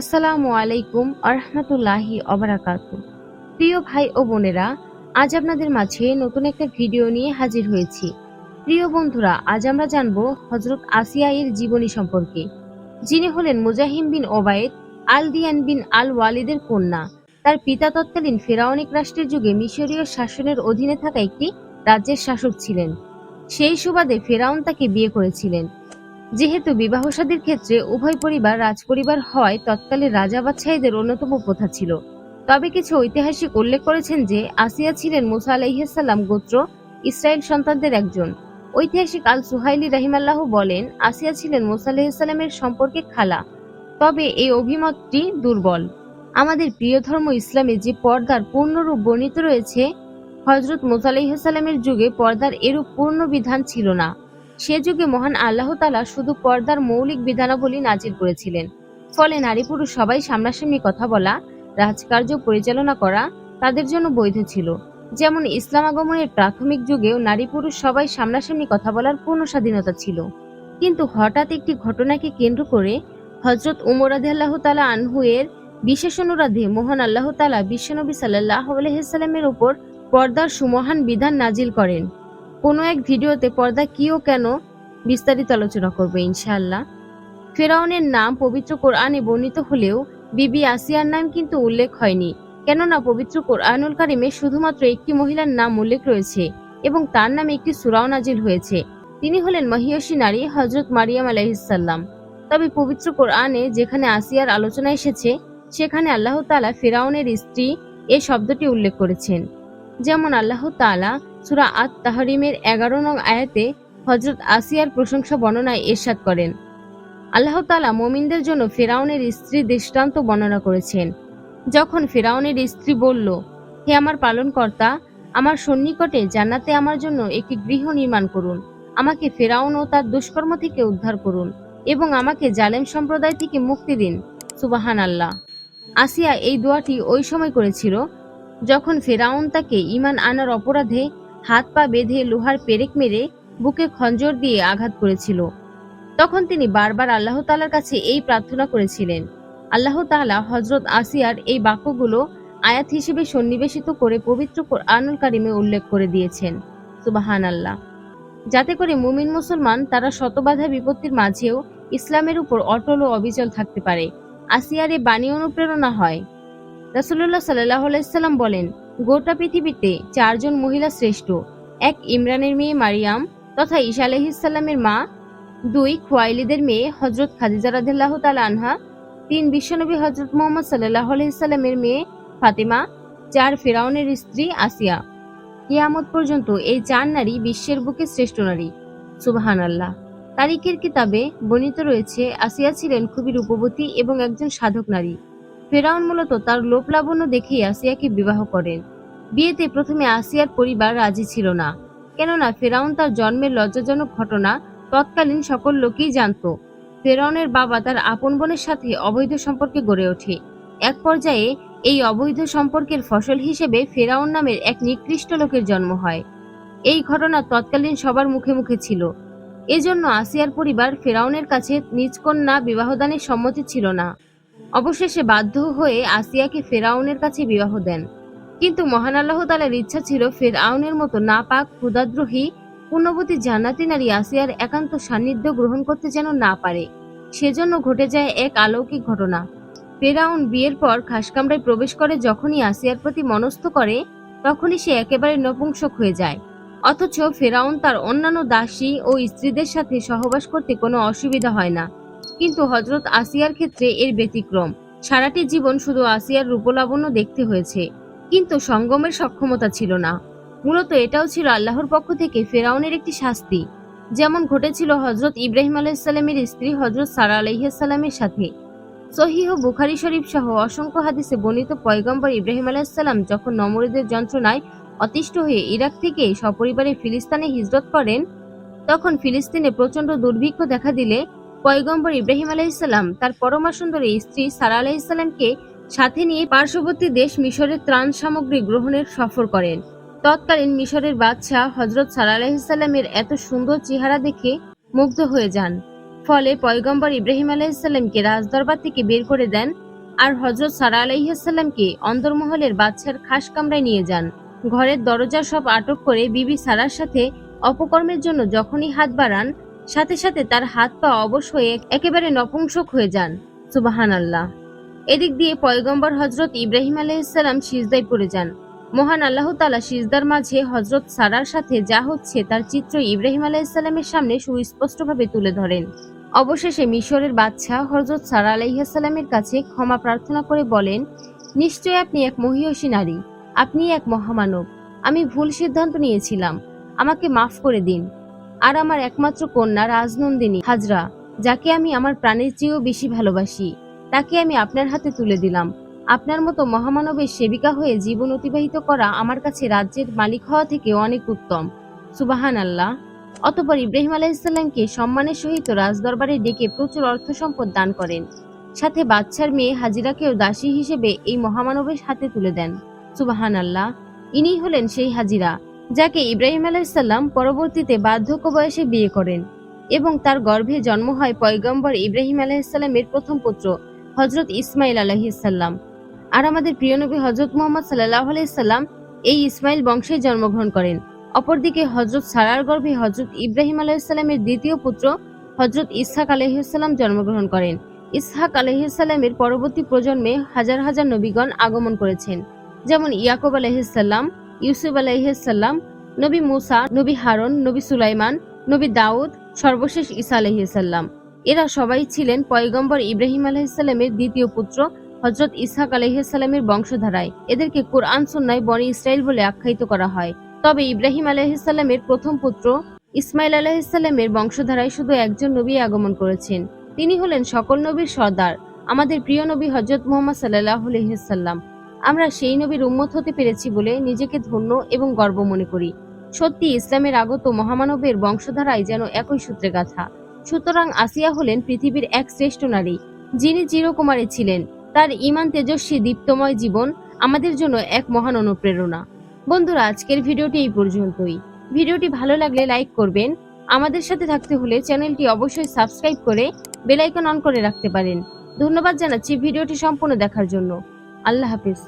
আসসালামু আলাইকুম আরহামতুল্লাহি অবরাকাত প্রিয় ভাই ও বোনেরা, আজ আপনাদের মাঝে নতুন একটা ভিডিও নিয়ে হাজির হয়েছি। প্রিয় বন্ধুরা, আজ আমরা জানব হজরত আসিয়া এর জীবনী সম্পর্কে, যিনি হলেন মুজাহিম বিন ওবায়েদ আল দিয়ান বিন আল ওয়ালিদের কন্যা। তার পিতা তৎকালীন ফেরাউনিক রাষ্ট্রের যুগে মিশরীয় শাসনের অধীনে থাকা একটি রাজ্যের শাসক ছিলেন। সেই সুবাদে ফেরাউন তাকে বিয়ে করেছিলেন। যেহেতু বিবাহ শাদীর ক্ষেত্রে উভয় পরিবার রাজপরিবার হয়, তৎকালে রাজা বাদশাহীদের অন্যতম প্রথা ছিল। তবে কিছু ঐতিহাসিক উল্লেখ করেছেন যে, আসিয়া ছিলেন মুসা আলাইহাল্লাম গোত্র ইসরায়েল সন্তানদের একজন। ঐতিহাসিক আল সুহাইলি রাহিমাল্লাহ বলেন, আসিয়া ছিলেন মুসা আলাইসাল্লামের সম্পর্কে খালা। তবে এই অভিমতটি দুর্বল। আমাদের প্রিয় ধর্ম ইসলামে যে পর্দার পূর্ণরূপ বর্ণিত রয়েছে হজরত মুসা আলাইসাল্লামের যুগে পর্দার এরূপ পূর্ণ বিধান ছিল না। সে যুগে মহান আল্লাহ তালা শুধু পর্দার মৌলিক বিধানাবলী নাজির করেছিলেন। ফলে নারী পুরুষ সবাই সামনাসামনি কথা বলা, রাজকার্য পরিচালনা করা তাদের জন্য বৈধ ছিল। যেমন ইসলাম আগমনের প্রাথমিক যুগেও নারী পুরুষ সবাই সামনাসামনি কথা বলার পূর্ণ স্বাধীনতা ছিল। কিন্তু হঠাৎ একটি ঘটনাকে কেন্দ্র করে হজরত উমর আদি আল্লাহ তালা আনহু এর বিশেষ অনুরাধে মোহন আল্লাহ তালা বিশ্বনবী সাল্লাহ আলহিসাল্লামের উপর পর্দার সুমহান বিধান নাজিল করেন। কোনো এক ভিডিওতে পর্দা কি ও কেন বিস্তারিত আলোচনা করবে, ইনশাআল্লাহ। ফেরাউনের নাম পবিত্র কোরআনে বর্ণিত হলেও বিবি আসিয়ার নাম কিন্তু উল্লেখ হয়নি। কেননা পবিত্র কোরআনুল কারিমে শুধুমাত্র একটি মহিলার নাম উল্লেখ রয়েছে এবং তার নামে একটি সুরাও নাজিল হয়েছে। তিনি হলেন মহিয়সী নারী হজরত মারিয়াম আলাইসাল্লাম তবে পবিত্র কোরআনে যেখানে আসিয়ার আলোচনা এসেছে, সেখানে আল্লাহ তালা ফেরাউনের স্ত্রী এ শব্দটি উল্লেখ করেছেন। যেমন আল্লাহ তালা সুরা আত তাহরিমের এগারো নং আয়াতে হজরত আসিয়ার প্রশংসা বর্ণনায় এরশাদ করেন। আল্লাহ তালা মোমিনদের জন্য ফেরাউনের স্ত্রী দৃষ্টান্ত বর্ণনা করেছেন। যখন ফেরাউনের স্ত্রী বলল, হে আমার পালনকর্তা, আমার সন্নিকটে জান্নাতে আমার জন্য একটি গৃহ নির্মাণ করুন। আমাকে ফেরাউন ও তার দুষ্কর্ম থেকে উদ্ধার করুন এবং আমাকে জালেম সম্প্রদায় থেকে মুক্তি দিন। সুবাহান আল্লাহ আসিয়া এই দোয়াটি ওই সময় করেছিল যখন ফেরাউন তাকে ইমান আনার অপরাধে হাত পা বেঁধে লোহার পেরেক মেরে বুকে খঞ্জর দিয়ে আঘাত করেছিল। তখন তিনি বারবার আল্লাহ তালার কাছে এই প্রার্থনা করেছিলেন। আল্লাহ তাআলা হজরত আসিয়ার এই বাক্যগুলো আয়াত হিসেবে সন্নিবেশিত করে পবিত্র কোরআনুল কারিমে উল্লেখ করে দিয়েছেন। সুবাহান আল্লাহ যাতে করে মুমিন মুসলমান তারা শতবাধা বিপত্তির মাঝেও ইসলামের উপর অটল ও অবিচল থাকতে পারে। আসিয়ার এই বাণী অনুপ্রেরণা হয়। রাসুল্লাহ সাল্লাহ আলাইসাল্লাম বলেন, গোটা পৃথিবীতে চারজন মহিলা শ্রেষ্ঠ, এক ইমরানের মেয়ে মারিয়াম তথা ঈশা আলহিসাল্লামের মা, দুই খোয়াইলিদের মেয়ে হজরত খাদিজা রাদিল্লাহ তাল আনহা, তিন বিশ্বনবী হজরত মোহাম্মদ সাল্লাহ আলহিসাল্লামের মেয়ে ফাতেমা, চার ফেরাউনের স্ত্রী আসিয়া। কিয়ামত পর্যন্ত এই চার নারী বিশ্বের বুকে শ্রেষ্ঠ নারী। সুবাহান আল্লাহ তারিখের কিতাবে বর্ণিত রয়েছে, আসিয়া ছিলেন খুবই রূপবতী এবং একজন সাধক নারী। ফেরাউন মূলত তার লোপ লাবণ্য দেখেই আসিয়াকে বিবাহ করেন বিয়েতে প্রথমে আসিয়ার পরিবার রাজি ছিল না। কেননা ফেরাউন তার জন্মের লজ্জাজনক ঘটনা তৎকালীন সকল লোকেই জানত। ফেরাউনের বাবা তার আপন বোনের সাথে অবৈধ সম্পর্কে গড়ে ওঠে। এক পর্যায়ে এই অবৈধ সম্পর্কের ফসল হিসেবে ফেরাউন নামের এক নিকৃষ্ট লোকের জন্ম হয়। এই ঘটনা তৎকালীন সবার মুখে মুখে ছিল। এজন্য আসিয়ার পরিবার ফেরাউনের কাছে নিজ কন্যা বিবাহদানের সম্মতি ছিল না। অবশেষে বাধ্য হয়ে আসিয়াকে ফেরাউনের কাছে বিবাহ দেন। কিন্তু মহান আল্লাহ তালার ইচ্ছা ছিল ফেরাউনের মতো না পাক ক্ষুদাদ্রোহী পুণ্যবতী জান্নাতি নারী আসিয়ার একান্ত সান্নিধ্য গ্রহণ করতে যেন না পারে। সেজন্য ঘটে যায় এক অলৌকিক ঘটনা। ফেরাউন বিয়ের পর খাসকামরায় প্রবেশ করে যখনই আসিয়ার প্রতি মনস্থ করে, তখনই সে একেবারে নপুংসক হয়ে যায়। অথচ ফেরাউন তার অন্যান্য দাসী ও স্ত্রীদের সাথে সহবাস করতে কোনো অসুবিধা হয় না। কিন্তু হজরত আসিয়ার ক্ষেত্রে এর ব্যতিক্রম। সারাটি জীবন শুধু আসিয়ার রূপলাবণ্য দেখতে হয়েছে, কিন্তু সঙ্গমের সক্ষমতা ছিল না। মূলত এটাও ছিল আল্লাহর পক্ষ থেকে ফেরাউনের একটি শাস্তি। যেমন ঘটেছিল হজরত ইব্রাহিম আলাইসাল্লামের স্ত্রী হজরত সারা আলাইসাল্লামের সাথে। সহিহ বুখারি শরীফ সহ অসংখ্য হাদিসে বর্ণিত পয়গম্বর ইব্রাহিম আলাইসাল্লাম যখন নমরুদের যন্ত্রণায় অতিষ্ঠ হয়ে ইরাক থেকে সপরিবারে ফিলিস্তানে হিজরত করেন, তখন ফিলিস্তিনে প্রচণ্ড দুর্ভিক্ষ দেখা দিলে পয়গম্বর ইব্রাহিম আলাইসাল্লাম তার পরমা সুন্দরী স্ত্রী সারা আলাইসাল্লামকে সাথে নিয়ে পার্শ্ববর্তী দেশ মিশরের ত্রাণ সামগ্রী গ্রহণের সফর করেন। তৎকালীন মিশরের বাদশাহ হজরত সারা আলাইসাল্লামের এত সুন্দর চেহারা দেখে মুগ্ধ হয়ে যান। ফলে পয়গম্বর ইব্রাহিম আলাইসাল্লামকে রাজদরবার থেকে বের করে দেন আর হজরত সারা আলাইসাল্লামকে অন্দরমহলের বাচ্চার খাস কামরায় নিয়ে যান। ঘরের দরজা সব আটক করে বিবি সারার সাথে অপকর্মের জন্য যখনই হাত বাড়ান সাথে সাথে তার হাত পা অবশ হয়ে একেবারে নপুংসক হয়ে যান। সুবাহান আল্লাহ এদিক দিয়ে পয়গম্বর হজরত ইব্রাহিম আলাইসাল্লাম সিজদায় পড়ে যান। মহান আল্লাহ তালা সিজদার মাঝে হজরত সারার সাথে যা হচ্ছে তার চিত্র ইব্রাহিম আলাইসাল্লামের সামনে সুস্পষ্টভাবে তুলে ধরেন। অবশেষে মিশরের বাদশাহ হজরত সারা আলাইসাল্লামের কাছে ক্ষমা প্রার্থনা করে বলেন নিশ্চয় আপনি এক মহিয়সী নারী। আপনি এক মহামানব। আমি ভুল সিদ্ধান্ত নিয়েছিলাম। আমাকে মাফ করে দিন। আর আমার একমাত্র কন্যা রাজনন্দিনী, হাজরা, যাকে আমি আমার প্রাণের চেয়েও বেশি ভালোবাসি। তাকে আমি আপনার হাতে তুলে দিলাম। আপনার মতো মহামানবের সেবিকা হয়ে জীবন অতিবাহিত করা আমার কাছে রাজ্যের মালিক হওয়া থেকে অনেক উত্তম। সুবাহান আল্লাহ অতপর ইব্রাহিম আলাইসাল্লামকে সম্মানের সহিত রাজদরবারে ডেকে প্রচুর অর্থ সম্পদ দান করেন। সাথে বাচ্চার মেয়ে হাজিরাকেও দাসী হিসেবে এই মহামানবের হাতে তুলে দেন। সুবাহান আল্লাহ ইনি হলেন সেই হাজিরা। যাকে ইব্রাহিম আলাইসাল্লাম পরবর্তীতে বার্ধক্য বয়সে বিয়ে করেন এবং তার গর্ভে জন্ম হয় পয়গম্বর ইব্রাহিম আলাইসাল্লামের প্রথম পুত্র হজরত ইসমাইল আলাহিসাল্লাম আর আমাদের প্রিয় নবী হজরত মোহাম্মদ সাল্লাহ আলাইসাল্লাম এই ইসমাইল বংশে জন্মগ্রহণ করেন। অপরদিকে হজরত সারার গর্ভে হজরত ইব্রাহিম আলাইসাল্লামের দ্বিতীয় পুত্র হজরত ইসহাক আলহিসাল্লাম জন্মগ্রহণ করেন। ইসহাক আলহিসাল্লামের পরবর্তী প্রজন্মে হাজার হাজার নবীগণ আগমন করেছেন, যেমন ইয়াকুব আলহিসাল্লাম ইউসুফ আলহিসাল্লাম নবী মুসা, নবী হারন, নবী সুলাইমান, নবী দাউদ, সর্বশেষ ঈসা আলহিসাল্লাম এরা সবাই ছিলেন পয়গম্বর ইব্রাহিম আলহিসাল্লামের দ্বিতীয় পুত্র হজরত ইসহাক আলহিসাল্লামের বংশধারায়। এদেরকে কোরআন সুন্নায় বনি ইসরায়েল বলে আখ্যায়িত করা হয়। তবে ইব্রাহিম আলহিসাল্লামের প্রথম পুত্র ইসমাইল আলাহিসাল্লামের বংশধারায় শুধু একজন নবী আগমন করেছেন। তিনি হলেন সকল নবীর সর্দার। আমাদের প্রিয় নবী হজরত মোহাম্মদ সাল্লাহ আলহিসাল্লাম আমরা সেই নবীর উম্মত হতে পেরেছি বলে নিজেকে ধন্য এবং গর্ব মনে করি। সত্যি ইসলামের আগত মহামানবের বংশধারাই যেন একই সূত্রে গাথা। সুতরাং আসিয়া হলেন পৃথিবীর এক শ্রেষ্ঠ নারী। যিনি চিরকুমারী ছিলেন। তার ইমান তেজস্বী দীপ্তময় জীবন আমাদের জন্য এক মহান অনুপ্রেরণা। বন্ধুরা, আজকের ভিডিওটি এই পর্যন্তই। ভিডিওটি ভালো লাগলে লাইক করবেন। আমাদের সাথে থাকতে হলে চ্যানেলটি অবশ্যই সাবস্ক্রাইব করে বেলাইকন অন করে রাখতে পারেন। ধন্যবাদ জানাচ্ছি ভিডিওটি সম্পূর্ণ দেখার জন্য। আল্লাহ হাফিজ